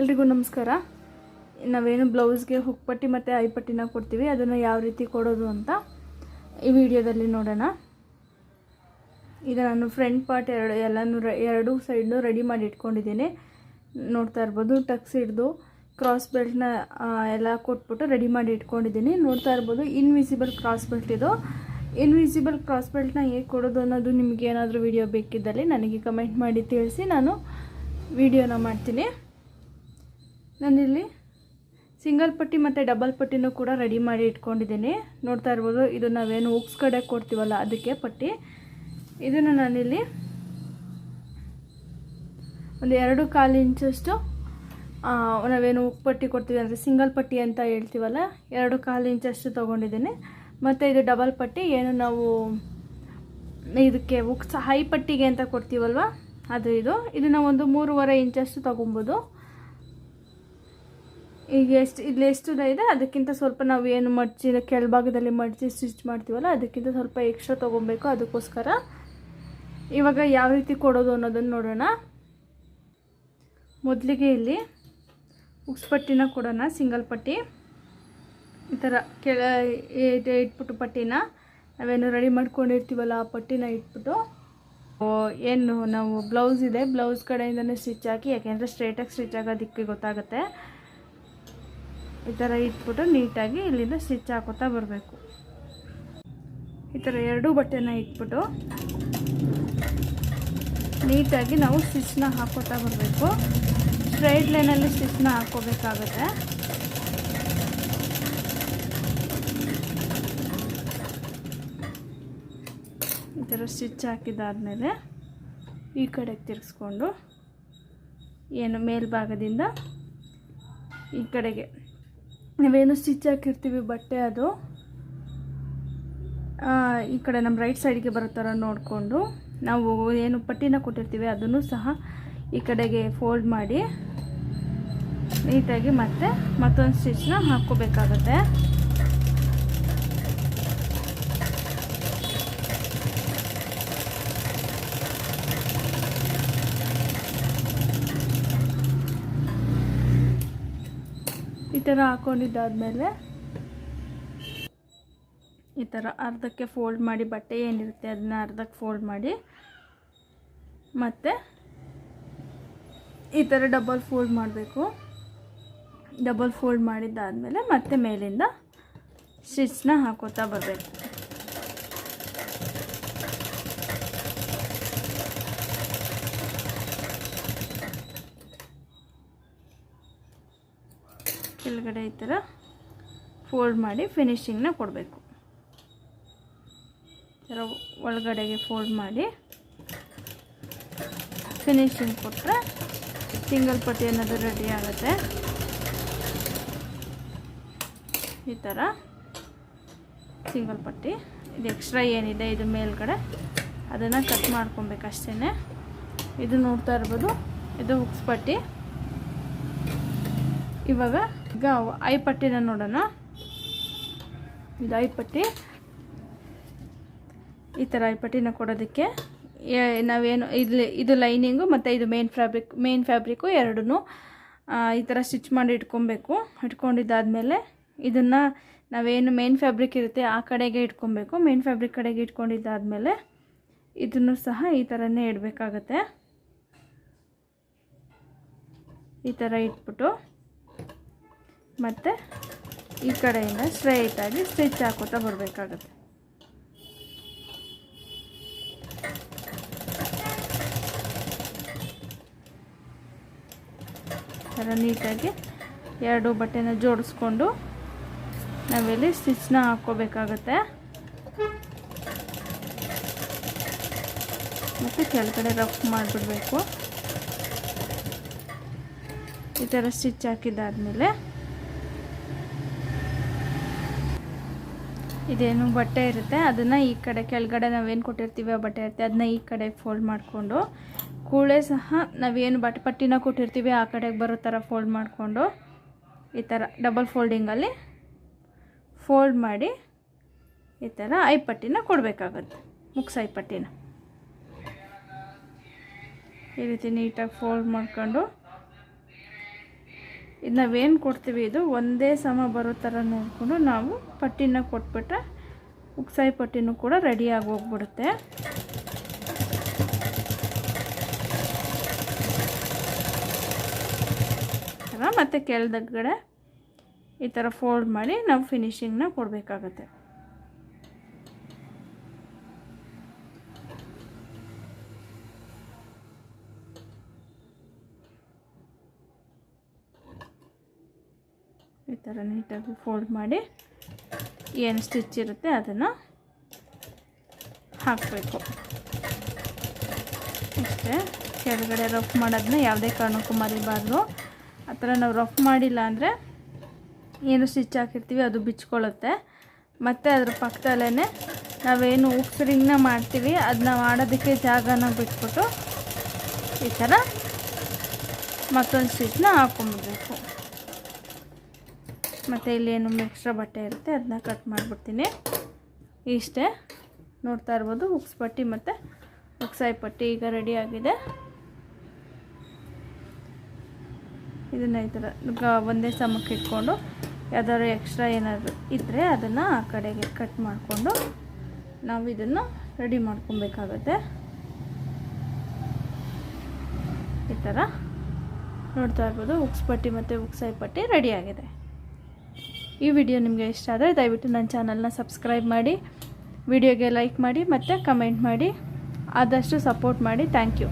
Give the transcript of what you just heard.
ಎಲ್ರಿಗೂ ನಮಸ್ಕಾರ. ನಾವೇನು ಬ್ಲೌಸ್ಗೆ ಹುಕ್ಪಟ್ಟಿ ಮತ್ತು ಐಪಟ್ಟಿನ ಕೊಡ್ತೀವಿ, ಅದನ್ನು ಯಾವ ರೀತಿ ಕೊಡೋದು ಅಂತ ಈ ವಿಡಿಯೋದಲ್ಲಿ ನೋಡೋಣ. ಈಗ ನಾನು ಫ್ರಂಟ್ ಪಾರ್ಟ್ ಎರಡು, ಎಲ್ಲನೂ ಎರಡೂ ಸೈಡ್ನು ರೆಡಿ ಮಾಡಿ ಇಟ್ಕೊಂಡಿದ್ದೀನಿ. ನೋಡ್ತಾ ಇರ್ಬೋದು ಟಕ್ಸ್ ಹಿಡ್ದು ಕ್ರಾಸ್ ಬೆಲ್ಟ್ನ ಎಲ್ಲ ಕೊಟ್ಬಿಟ್ಟು ರೆಡಿ ಮಾಡಿ ಇಟ್ಕೊಂಡಿದ್ದೀನಿ. ನೋಡ್ತಾ ಇರ್ಬೋದು ಇನ್ವಿಸಿಬಲ್ ಕ್ರಾಸ್ ಬೆಲ್ಟ್ ಇದು. ಇನ್ವಿಸಿಬಲ್ ಕ್ರಾಸ್ ಬೆಲ್ಟ್ನ ಹೇಗೆ ಕೊಡೋದು ಅನ್ನೋದು ನಿಮಗೆ ಏನಾದರೂ ವಿಡಿಯೋ ಬೇಕಿದ್ದಲ್ಲಿ ನನಗೆ ಕಮೆಂಟ್ ಮಾಡಿ ತಿಳಿಸಿ, ನಾನು ವಿಡಿಯೋನ ಮಾಡ್ತೀನಿ. ನಾನಿಲ್ಲಿ ಸಿಂಗಲ್ ಪಟ್ಟಿ ಮತ್ತು ಡಬಲ್ ಪಟ್ಟಿನೂ ಕೂಡ ರೆಡಿ ಮಾಡಿ ಇಟ್ಕೊಂಡಿದ್ದೀನಿ. ನೋಡ್ತಾ ಇರ್ಬೋದು, ಇದು ನಾವೇನು ಉಕ್ಸ್ ಕಡೆ ಕೊಡ್ತೀವಲ್ಲ ಅದಕ್ಕೆ ಪಟ್ಟಿ. ಇದನ್ನು ನಾನಿಲ್ಲಿ ಒಂದು ಎರಡು ಕಾಲು ಇಂಚಷ್ಟು ನಾವೇನು ಉಕ್ ಪಟ್ಟಿ ಕೊಡ್ತೀವಿ ಅಂದರೆ ಸಿಂಗಲ್ ಪಟ್ಟಿ ಅಂತ ಹೇಳ್ತೀವಲ್ಲ, ಎರಡು ಕಾಲು ಇಂಚಷ್ಟು ತೊಗೊಂಡಿದ್ದೀನಿ. ಮತ್ತು ಇದು ಡಬಲ್ ಪಟ್ಟಿ, ಏನು ನಾವು ಇದಕ್ಕೆ ಉಕ್ಸ್ ಹೈ ಪಟ್ಟಿಗೆ ಅಂತ ಕೊಡ್ತೀವಲ್ವ, ಅದು ಇದು. ಇದನ್ನು ಒಂದು ಮೂರುವರೆ ಇಂಚಷ್ಟು ತೊಗೊಬೋದು. ಈಗ ಎಷ್ಟು, ಇಲ್ಲಿ ಎಷ್ಟು ಇದೆ? ಅದಕ್ಕಿಂತ ಸ್ವಲ್ಪ ನಾವು ಏನು ಮಡ್ಚಿ, ಕೆಳಭಾಗದಲ್ಲಿ ಮಡಚಿ ಸ್ಟಿಚ್ ಮಾಡ್ತೀವಲ್ಲ, ಅದಕ್ಕಿಂತ ಸ್ವಲ್ಪ ಎಕ್ಸ್ಟ್ರಾ ತೊಗೊಬೇಕು ಅದಕ್ಕೋಸ್ಕರ. ಇವಾಗ ಯಾವ ರೀತಿ ಕೊಡೋದು ಅನ್ನೋದನ್ನು ನೋಡೋಣ. ಮೊದಲಿಗೆ ಇಲ್ಲಿ ಉಕ್ಸ್ ಪಟ್ಟಿನ ಕೊಡೋಣ ಸಿಂಗಲ್ ಪಟ್ಟಿ. ಈ ಥರ ಕೆಳ ಇಟ್ಬಿಟ್ಟು ಪಟ್ಟಿನ. ನಾವೇನು ರೆಡಿ ಮಾಡ್ಕೊಂಡಿರ್ತೀವಲ್ಲ ಆ ಪಟ್ಟಿನ ಇಟ್ಬಿಟ್ಟು. ಏನು, ನಾವು ಬ್ಲೌಸ್ ಇದೆ. ಬ್ಲೌಸ್ ಕಡೆಯಿಂದನೇ ಸ್ಟಿಚ್ ಹಾಕಿ, ಯಾಕೆಂದರೆ ಸ್ಟ್ರೇಟಾಗಿ ಸ್ಟಿಚ್ ಆಗೋದಕ್ಕೆ ಗೊತ್ತಾಗುತ್ತೆ. ಈ ಥರ ಇಟ್ಬಿಟ್ಟು ನೀಟಾಗಿ ಇಲ್ಲಿಂದ ಸ್ಟಿಚ್ ಹಾಕೋತಾ ಬರಬೇಕು. ಈ ಥರ ಎರಡೂ ಬಟ್ಟೆನ ಇಟ್ಬಿಟ್ಟು ನೀಟಾಗಿ ನಾವು ಸ್ಟಿಚ್ನ ಹಾಕೋತಾ ಬರಬೇಕು. ಸ್ಟ್ರೈಟ್ ಲೈನಲ್ಲಿ ಸ್ಟಿಚ್ನ ಹಾಕೋಬೇಕಾಗತ್ತೆ. ಈ ಥರ ಸ್ಟಿಚ್ ಹಾಕಿದಾದಮೇಲೆ ಈ ಕಡೆಗೆ ತಿರ್ಗಿಸ್ಕೊಂಡು ಏನು ಮೇಲ್ಭಾಗದಿಂದ ಈ ಕಡೆಗೆ ನಾವೇನು ಸ್ಟಿಚ್ ಹಾಕಿರ್ತೀವಿ, ಬಟ್ಟೆ ಅದು. ಈ ಕಡೆ ನಮ್ಮ ರೈಟ್ ಸೈಡ್ಗೆ ಬರೋ ಥರ ನೋಡಿಕೊಂಡು ನಾವು ಏನು ಪಟ್ಟಿನ ಕೊಟ್ಟಿರ್ತೀವಿ, ಅದನ್ನು ಸಹ ಈ ಕಡೆಗೆ ಫೋಲ್ಡ್ ಮಾಡಿ ನೀಟಾಗಿ ಮತ್ತೆ ಮತ್ತೊಂದು ಸ್ಟಿಚ್ನ ಹಾಕ್ಕೋಬೇಕಾಗತ್ತೆ. ಈ ಥರ ಹಾಕ್ಕೊಂಡಿದ್ದಾದಮೇಲೆ ಈ ಥರ ಅರ್ಧಕ್ಕೆ ಫೋಲ್ಡ್ ಮಾಡಿ ಬಟ್ಟೆ ಏನಿರುತ್ತೆ ಅದನ್ನ ಅರ್ಧಕ್ಕೆ ಫೋಲ್ಡ್ ಮಾಡಿ ಮತ್ತು ಈ ಥರ ಡಬಲ್ ಫೋಲ್ಡ್ ಮಾಡಬೇಕು. ಡಬಲ್ ಫೋಲ್ಡ್ ಮಾಡಿದ್ದಾದಮೇಲೆ ಮತ್ತೆ ಮೇಲಿಂದ ಸ್ಟಿಚ್ನ ಹಾಕೋತಾ ಬರಬೇಕು. ಕೆಳಗಡೆ ಈ ಥರ ಫೋಲ್ಡ್ ಮಾಡಿ ಫಿನಿಶಿಂಗ್ನ ಕೊಡಬೇಕು. ಈ ಥರ ಒಳಗಡೆಗೆ ಫೋಲ್ಡ್ ಮಾಡಿ ಫಿನಿಶಿಂಗ್ ಕೊಟ್ಟರೆ ಸಿಂಗಲ್ ಪಟ್ಟಿ ಅನ್ನೋದು ರೆಡಿ ಆಗುತ್ತೆ. ಈ ಥರ ಸಿಂಗಲ್ ಪಟ್ಟಿ. ಇದು ಎಕ್ಸ್ಟ್ರಾ ಏನಿದೆ ಇದು ಮೇಲ್ಗಡೆ. ಅದನ್ನು ಕಟ್ ಮಾಡ್ಕೊಬೇಕು ಅಷ್ಟೇ ಇದು ನೋಡ್ತಾ ಇರ್ಬೋದು. ಇದು ಉಕ್ಸ್ ಪಟ್ಟಿ. ಇವಾಗ ಈಗ ಐ ಪಟ್ಟಿನ ನೋಡೋಣ. ಇದು ಐ ಪಟ್ಟಿ. ಈ ಥರ ಐ ಪಟ್ಟಿನ ಕೊಡೋದಕ್ಕೆ ನಾವೇನು ಇಲ್ಲಿ ಇದು ಲೈನಿಂಗು ಮತ್ತು ಇದು ಮೇನ್ ಫ್ಯಾಬ್ರಿಕ್, ಮೇನ್ ಫ್ಯಾಬ್ರಿಕ್ಕು ಎರಡೂ ಈ ಥರ ಸ್ಟಿಚ್ ಮಾಡಿ ಇಟ್ಕೊಬೇಕು. ಇಟ್ಕೊಂಡಿದ್ದಾದಮೇಲೆ ಇದನ್ನು ನಾವೇನು ಮೇನ್ ಫ್ಯಾಬ್ರಿಕ್ ಇರುತ್ತೆ ಆ ಕಡೆಗೆ ಇಟ್ಕೊಬೇಕು. ಮೇನ್ ಫ್ಯಾಬ್ರಿಕ್ ಕಡೆಗೆ ಇಟ್ಕೊಂಡಿದ್ದಾದಮೇಲೆ ಇದನ್ನು ಸಹ ಈ ಥರನೇ ಇಡಬೇಕಾಗತ್ತೆ. ಈ ಥರ ಇಟ್ಬಿಟ್ಟು ಮತ್ತು ಈ ಕಡೆಯಿಂದ ಸ್ಟ್ರೈಟಾಗಿ ಸ್ಟಿಚ್ ಹಾಕೋತಾ ಬರಬೇಕಾಗುತ್ತೆ. ಥರ ನೀಟಾಗಿ ಎರಡು ಬಟ್ಟೆನ ಜೋಡಿಸ್ಕೊಂಡು ನಾವಿಲ್ಲಿ ಸ್ಟಿಚ್ನ ಹಾಕ್ಕೋಬೇಕಾಗತ್ತೆ. ಮತ್ತು ಕೆಳಗಡೆ ರಫ್ ಮಾಡಿಬಿಡ್ಬೇಕು. ಈ ಥರ ಸ್ಟಿಚ್ ಹಾಕಿದ್ದಾದಮೇಲೆ ಇದೇನು ಬಟ್ಟೆ ಇರುತ್ತೆ, ಅದನ್ನು ಈ ಕಡೆ ಕೆಳಗಡೆ ನಾವೇನು ಕೊಟ್ಟಿರ್ತೀವಿ ಆ ಬಟ್ಟೆ ಇರುತ್ತೆ ಅದನ್ನ ಈ ಕಡೆ ಫೋಲ್ಡ್ ಮಾಡಿಕೊಂಡು, ಕೂಳೆ ಸಹ ನಾವೇನು ಬಟ್ಟೆ ಪಟ್ಟಿನ ಕೊಟ್ಟಿರ್ತೀವಿ ಆ ಕಡೆಗೆ ಬರೋ ಥರ ಫೋಲ್ಡ್ ಮಾಡಿಕೊಂಡು, ಈ ಥರ ಡಬಲ್ ಫೋಲ್ಡಿಂಗಲ್ಲಿ ಫೋಲ್ಡ್ ಮಾಡಿ, ಈ ಥರ ಐ ಪಟ್ಟಿನ ಕೊಡಬೇಕಾಗತ್ತೆ ಮುಕ್ಸ್ ಪಟ್ಟಿನ. ಈ ರೀತಿ ನೀಟಾಗಿ ಫೋಲ್ಡ್ ಮಾಡ್ಕೊಂಡು ಇದು ನಾವೇನು ಕೊಡ್ತೀವಿ ಇದು ಒಂದೇ ಸಮ ಬರೋ ಥರ ನೋಡಿಕೊಂಡು ನಾವು ಪಟ್ಟಿನ ಕೊಟ್ಬಿಟ್ರೆ ಉಕ್ಸಾಯಿ ಪಟ್ಟಿನೂ ಕೂಡ ರೆಡಿಯಾಗಿ ಹೋಗ್ಬಿಡುತ್ತೆ. ಮತ್ತು ಕೆಳದಗಡೆ ಈ ಥರ ಫೋಲ್ಡ್ ಮಾಡಿ ನಾವು ಫಿನಿಷಿಂಗ್ನ ಕೊಡಬೇಕಾಗತ್ತೆ. ಥರ ನೀಟಾಗಿ ಫೋಲ್ಡ್ ಮಾಡಿ ಏನು ಸ್ಟಿಚ್ ಇರುತ್ತೆ ಅದನ್ನು ಹಾಕಬೇಕು. ಅಷ್ಟೇ ಕೆಳಗಡೆ ರಫ್ ಮಾಡೋದನ್ನ ಯಾವುದೇ ಕಾರಣಕ್ಕೂ ಮರಿಬಾರ್ದು. ಆ ಥರ ನಾವು ರಫ್ ಮಾಡಿಲ್ಲ ಅಂದರೆ ಏನು ಸ್ಟಿಚ್ ಹಾಕಿರ್ತೀವಿ, ಅದು ಬಿಚ್ಕೊಳ್ಳುತ್ತೆ. ಮತ್ತು ಅದ್ರ ಪಕ್ಕದಲ್ಲೇ ನಾವೇನು ಉಪ್ಸರಿಂಗ್ನ ಮಾಡ್ತೀವಿ ಅದನ್ನ ಮಾಡೋದಕ್ಕೆ ಜಾಗನ ಬಿಟ್ಬಿಟ್ಟು ಈ ಥರ ಮತ್ತೊಂದು ಸ್ಟಿಚ್ನ ಹಾಕೊಂಬಿಡ್ಬೇಕು ಮತ್ತು ಏನು ಎಕ್ಸ್ಟ್ರಾ ಬಟ್ಟೆ ಇರುತ್ತೆ ಅದನ್ನ ಕಟ್ ಮಾಡಿಬಿಡ್ತೀನಿ. ಇಷ್ಟೇ. ನೋಡ್ತಾ ಇರ್ಬೋದು ಉಕ್ಸ್ ಪಟ್ಟಿ ಮತ್ತು ಉಕ್ಸಾಯಿ ಪಟ್ಟಿ ಈಗ ರೆಡಿ ಆಗಿದೆ. ಇದನ್ನು ಈ ಥರ ಒಂದೇ ಸಮಕ್ಕೆ ಇಟ್ಕೊಂಡು, ಯಾವ್ದಾದ್ರು ಎಕ್ಸ್ಟ್ರಾ ಏನಾದರೂ ಇದ್ದರೆ ಅದನ್ನು ಆ ಕಡೆಗೆ ಕಟ್ ಮಾಡಿಕೊಂಡು ನಾವು ಇದನ್ನು ರೆಡಿ ಮಾಡ್ಕೊಬೇಕಾಗತ್ತೆ. ಈ ಥರ ನೋಡ್ತಾ ಇರ್ಬೋದು ಉಕ್ಸ್ ಪಟ್ಟಿ ಮತ್ತು ಉಕ್ಸಾಯಿ ಪಟ್ಟಿ ರೆಡಿಯಾಗಿದೆ ಈ ವಿಡಿಯೋ ನಿಮಗೆ ಇಷ್ಟ ಆದರೆ ದಯವಿಟ್ಟು ನನ್ನ ಚಾನಲ್ನ ಸಬ್ಸ್ಕ್ರೈಬ್ ಮಾಡಿ, ವಿಡಿಯೋಗೆ ಲೈಕ್ ಮಾಡಿ ಮತ್ತು ಕಮೆಂಟ್ ಮಾಡಿ, ಆದಷ್ಟು ಸಪೋರ್ಟ್ ಮಾಡಿ. Thank you.